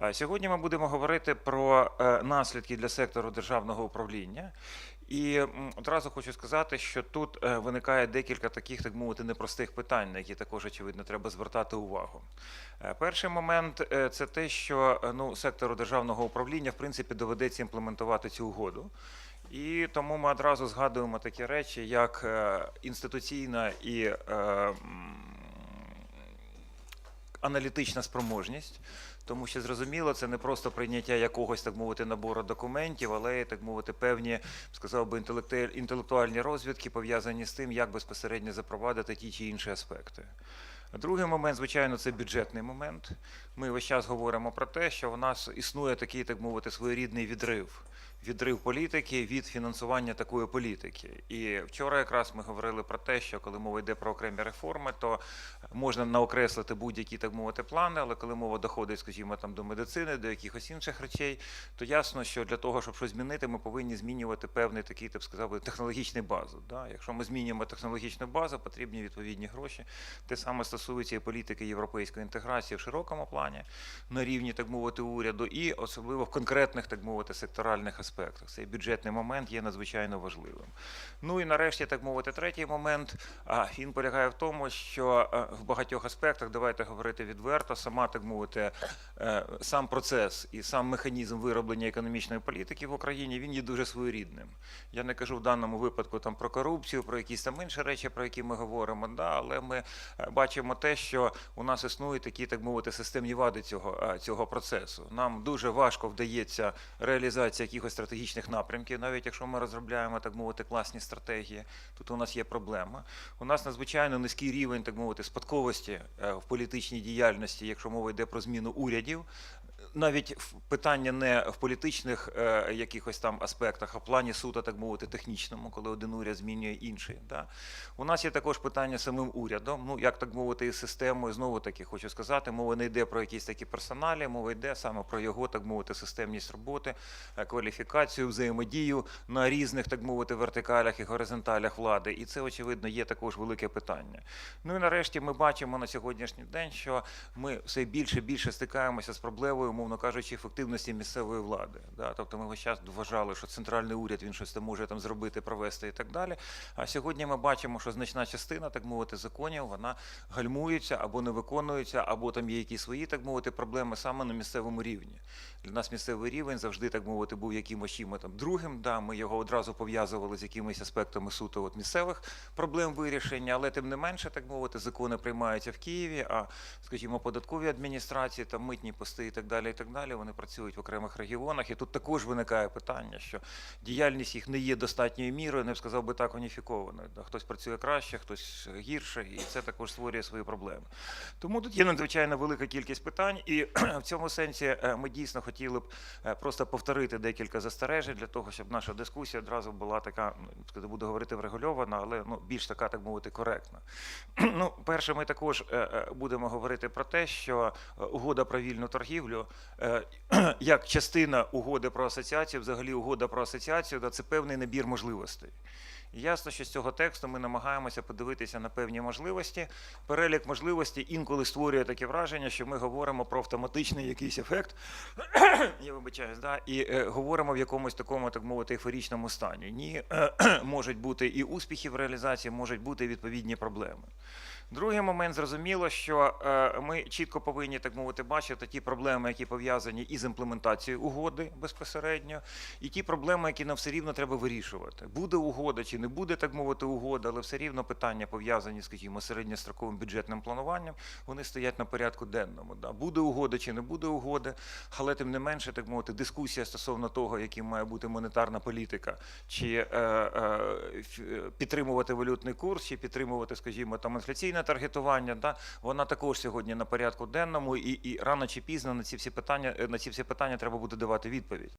А Сьогодні ми будемо говорити про е, наслідки для сектору державного управління. І одразу хочу сказати, що тут е, виникає декілька таких, так мовити, непростих питань, на які також очевидно треба звертати увагу. Е, Перший момент е, це те, що е, ну, сектору державного управління в принципі доведеться імплементувати цю угоду. І тому ми одразу згадуємо такі речі, як е, інституційна і е, аналітична спроможність, тому що зрозуміло, це не просто прийняття якогось, так мовити, набору документів, але так мовити, певні, сказав би, інтелектуальні розвідки пов'язані з тим, як безпосередньо запровадити ті чи інші аспекти. Другий момент, звичайно, це бюджетний момент. Ми весь час говоримо про те, що в нас існує такий, так мовити, своєрідний відрив. Відрив політики від фінансування такої політики. І вчора якраз ми говорили про те, що коли мова йде про окремі реформи, то можна наокреслити будь-які, так мовити, плани, але коли мова доходить, скажімо, там до медицини, до якихось інших речей, то ясно, що для того, щоб щось змінити, ми повинні змінювати певний такий, так сказав, би, технологічний базу. Да? Якщо ми змінюємо технологічну базу, потрібні відповідні гроші. Те саме стосується і політики європейської інтеграції в широкому плані, на рівні, так мовити, уряду, і особливо в конкретних, так мовити, секторальних аспектах. Цей бюджетний момент є надзвичайно важливим. Ну і нарешті, так мовити, третій момент. А він полягає в тому, що е, в багатьох аспектах, давайте говорити відверто, сама так мовити, е, сам процес і сам механізм вироблення економічної політики в Україні він є дуже своєрідним. Я не кажу в даному випадку там про корупцію, про якісь там інші речі, про які ми говоримо. Да, але ми е, бачимо те, що у нас існують такі, так мовити, системні вади цього, цього процесу. Нам дуже важко вдається реалізація якихось стратегічних напрямків, навіть якщо ми розробляємо, так мовити, класні стратегії, тут у нас є проблема. У нас надзвичайно низький рівень, так мовити, спадковості е, в політичній діяльності, якщо мова йде про зміну урядів. Навіть питання не в політичних е, якихось там аспектах, а в плані суто, так мовити, технічному, коли один уряд змінює інший. Да? У нас є також питання самим урядом. Ну, як так мовити, із системою, знову таки хочу сказати, мова не йде про якісь такі персоналі, мова йде саме про його, так мовити, системність роботи, е, кваліфікацію, взаємодію на різних, так мовити, вертикалях і горизонталях влади. І це, очевидно, є також велике питання. Ну і нарешті ми бачимо на сьогоднішній день, що ми все більше і більше стикаємося з проблемою, умовно кажучи, ефективності місцевої влади. Да? Тобто ми весь час вважали, що центральний уряд він щось там може там зробити, провести і так далі. А сьогодні ми бачимо, що значна частина, так мовити, законів вона гальмується або не виконується, або там є якісь свої, так мовити, проблеми саме на місцевому рівні. Для нас місцевий рівень завжди, так мовити, був якимось чим там другим. Да? Ми його одразу пов'язували з якимись аспектами суто от місцевих проблем вирішення, але тим не менше, так мовити, закони приймаються в Києві, а скажімо, податкові адміністрації, там митні пости і так далі, і так далі, вони працюють в окремих регіонах. І тут також виникає питання, що діяльність їх не є достатньою мірою, не б сказав би так уніфікованою. Хтось працює краще, хтось гірше, і це також створює свої проблеми. Тому тут є надзвичайно велика кількість питань, і в цьому сенсі е, ми дійсно хотіли б е, просто повторити декілька застережень для того, щоб наша дискусія одразу була така, ну буду говорити врегульована, але ну більш така, так мовити, коректна. Ну, перше, ми також е, будемо говорити про те, що угода про вільну торгівлю, як частина угоди про асоціацію, взагалі угода про асоціацію, да, це певний набір можливостей. Ясно, що з цього тексту ми намагаємося подивитися на певні можливості. Перелік можливостей інколи створює таке враження, що ми говоримо про автоматичний якийсь ефект. Я вибачаюсь, да, і е, говоримо в якомусь такому, так мовити, ейфорічному стані. Ні, можуть бути і успіхи в реалізації, можуть бути відповідні проблеми. Другий момент зрозуміло, що е, ми чітко повинні так мовити бачити ті проблеми, які пов'язані із імплементацією угоди безпосередньо, і ті проблеми, які нам все рівно треба вирішувати. Буде угода чи не буде так мовити угода, але все рівно питання пов'язані, скажімо, середньостроковим бюджетним плануванням, вони стоять на порядку денному. Да. Буде угода чи не буде угоди, але тим не менше, так мовити, дискусія стосовно того, яким має бути монетарна політика, чи е, е, підтримувати валютний курс, чи підтримувати, скажімо, там інфляційне таргетування, да, вона також сьогодні на порядку денному, і, і рано чи пізно на ці всі питання на ці всі питання треба буде давати відповідь.